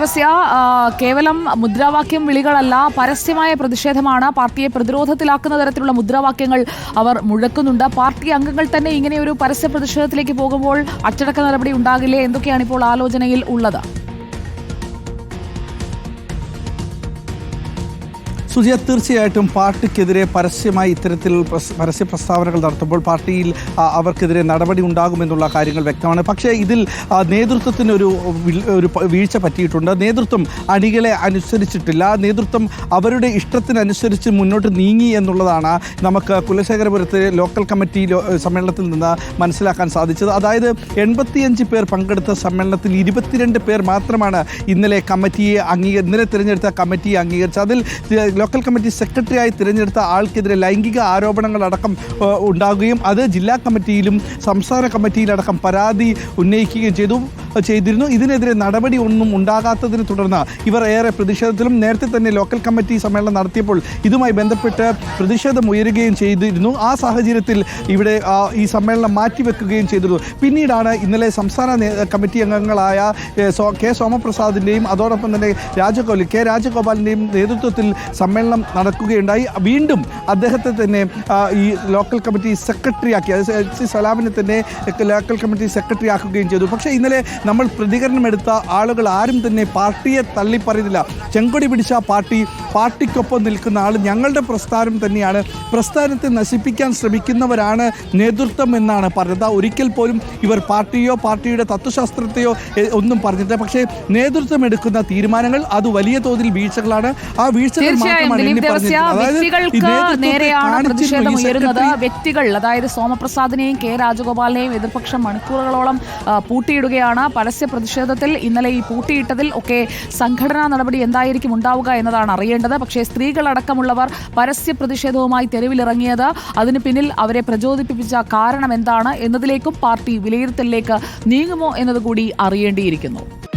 ആ, കേവലം മുദ്രാവാക്യം വിളികളല്ല പരസ്യമായ പ്രതിഷേധമാണ്. പാർട്ടിയെ പ്രതിരോധത്തിലാക്കുന്ന തരത്തിലുള്ള മുദ്രാവാക്യങ്ങൾ അവർ മുഴക്കുന്നുണ്ട്. പാർട്ടി അംഗങ്ങൾ തന്നെ ഇങ്ങനെ ഒരു പരസ്യ പ്രതിഷേധത്തിലേക്ക് പോകുമ്പോൾ അച്ചടക്ക നടപടി ഉണ്ടാകില്ലേ? എന്തൊക്കെയാണ് ഇപ്പോൾ ആലോചനയിൽ ഉള്ളത്? സുജിയ തീർച്ചയായിട്ടും പാർട്ടിക്കെതിരെ പരസ്യമായി ഇത്തരത്തിൽ പരസ്യ പ്രസ്താവനകൾ നടത്തുമ്പോൾ പാർട്ടിയിൽ അവർക്കെതിരെ നടപടി ഉണ്ടാകുമെന്നുള്ള കാര്യങ്ങൾ വ്യക്തമാണ്. പക്ഷേ ഇതിൽ നേതൃത്വത്തിന് ഒരു ഒരു വീഴ്ച പറ്റിയിട്ടുണ്ട്. നേതൃത്വം അണികളെ അനുസരിച്ചിട്ടില്ല. നേതൃത്വം അവരുടെ ഇഷ്ടത്തിനനുസരിച്ച് മുന്നോട്ട് നീങ്ങി എന്നുള്ളതാണ് നമുക്ക് കുലശേഖരപുരത്ത് ലോക്കൽ കമ്മിറ്റി സമ്മേളനത്തിൽ നിന്ന് മനസ്സിലാക്കാൻ സാധിച്ചത്. അതായത് എൺപത്തിയഞ്ച് പേർ പങ്കെടുത്ത സമ്മേളനത്തിൽ ഇരുപത്തിരണ്ട് പേർ മാത്രമാണ് ഇന്നലെ കമ്മിറ്റിയെ അംഗീകരി ഇന്നലെ തിരഞ്ഞെടുത്ത കമ്മിറ്റിയെ അംഗീകരിച്ചത്. അതിൽ ലോക്കൽ കമ്മിറ്റി സെക്രട്ടറിയായി തിരഞ്ഞെടുത്ത ആൾക്കെതിരെ ലൈംഗിക ആരോപണങ്ങളടക്കം ഉണ്ടാകുകയും അത് ജില്ലാ കമ്മിറ്റിയിലും സംസ്ഥാന കമ്മിറ്റിയിലടക്കം പരാതി ഉന്നയിക്കുകയും ചെയ്തു. ചെയ്തിരുന്നു. ഇതിനെതിരെ നടപടി ഒന്നും ഉണ്ടാകാത്തതിനെ തുടർന്ന് ഇവർ ഏറെ പ്രതിഷേധത്തിലും നേരത്തെ തന്നെ ലോക്കൽ കമ്മിറ്റി സമ്മേളനം നടത്തിയപ്പോൾ ഇതുമായി ബന്ധപ്പെട്ട് പ്രതിഷേധം ഉയരുകയും ചെയ്തിരുന്നു. ആ സാഹചര്യത്തിൽ ഇവിടെ ഈ സമ്മേളനം മാറ്റിവെക്കുകയും ചെയ്തിരുന്നു. പിന്നീടാണ് ഇന്നലെ സംസ്ഥാന കമ്മിറ്റി അംഗങ്ങളായ കെ സോമപ്രസാദിന്റെയും അതോടൊപ്പം തന്നെ രാജഗോപാൽ കെ രാജഗോപാലിന്റെയും നേതൃത്വത്തിൽ സമ്മേളനം നടക്കുകയുണ്ടായി. വീണ്ടും അദ്ദേഹത്തെ തന്നെ ഈ ലോക്കൽ കമ്മിറ്റി സെക്രട്ടറി ആക്കി സലാമിനെ തന്നെ ലോക്കൽ കമ്മിറ്റി സെക്രട്ടറി ആക്കുകയും ചെയ്തു. പക്ഷേ ഇന്നലെ നമ്മൾ പ്രതികരണം എടുത്ത ആളുകൾ ആരും തന്നെ പാർട്ടിയെ തള്ളിപ്പറയുന്നില്ല. ചെങ്കൊടി പിടിച്ച പാർട്ടി പാർട്ടിക്കൊപ്പം നിൽക്കുന്ന ആൾ ഞങ്ങളുടെ പ്രസ്ഥാനം തന്നെയാണ്. പ്രസ്ഥാനത്തെ നശിപ്പിക്കാൻ ശ്രമിക്കുന്നവരാണ് നേതൃത്വം എന്നാണ് പറഞ്ഞത്. ഒരിക്കൽ പോലും ഇവർ പാർട്ടിയോ പാർട്ടിയുടെ തത്വശാസ്ത്രത്തെയോ ഒന്നും പറഞ്ഞിട്ടില്ല. പക്ഷേ നേതൃത്വം എടുക്കുന്ന തീരുമാനങ്ങൾ അത് വലിയ തോതിൽ വീഴ്ചകളാണ്. ആ വീഴ്ചകൾ മാത്രമാണ് വ്യക്തികൾ അതായത് സോമപ്രസാദിനെയും കെ രാജഗോപാലിനെയും എതിർപക്ഷം മണിക്കൂറുകളോളം പൂട്ടിയിടുകയാണ്. പരസ്യ പ്രതിഷേധത്തിൽ ഇന്നലെ ഈ പൂട്ടിയിട്ടതിൽ ഒക്കെ സംഘടനാ നടപടി എന്തായിരിക്കും ഉണ്ടാവുക എന്നതാണ് അറിയേണ്ടത്. പക്ഷേ സ്ത്രീകളടക്കമുള്ളവർ പരസ്യ പ്രതിഷേധവുമായി തെരുവിലിറങ്ങിയത്. അതിന് പിന്നിൽ അവരെ പ്രചോദിപ്പിച്ച കാരണം എന്താണ് എന്നതിലേക്കും പാർട്ടി വിലയിരുത്തലിലേക്ക് നീങ്ങുമോ എന്നതുകൂടി അറിയേണ്ടിയിരിക്കുന്നു.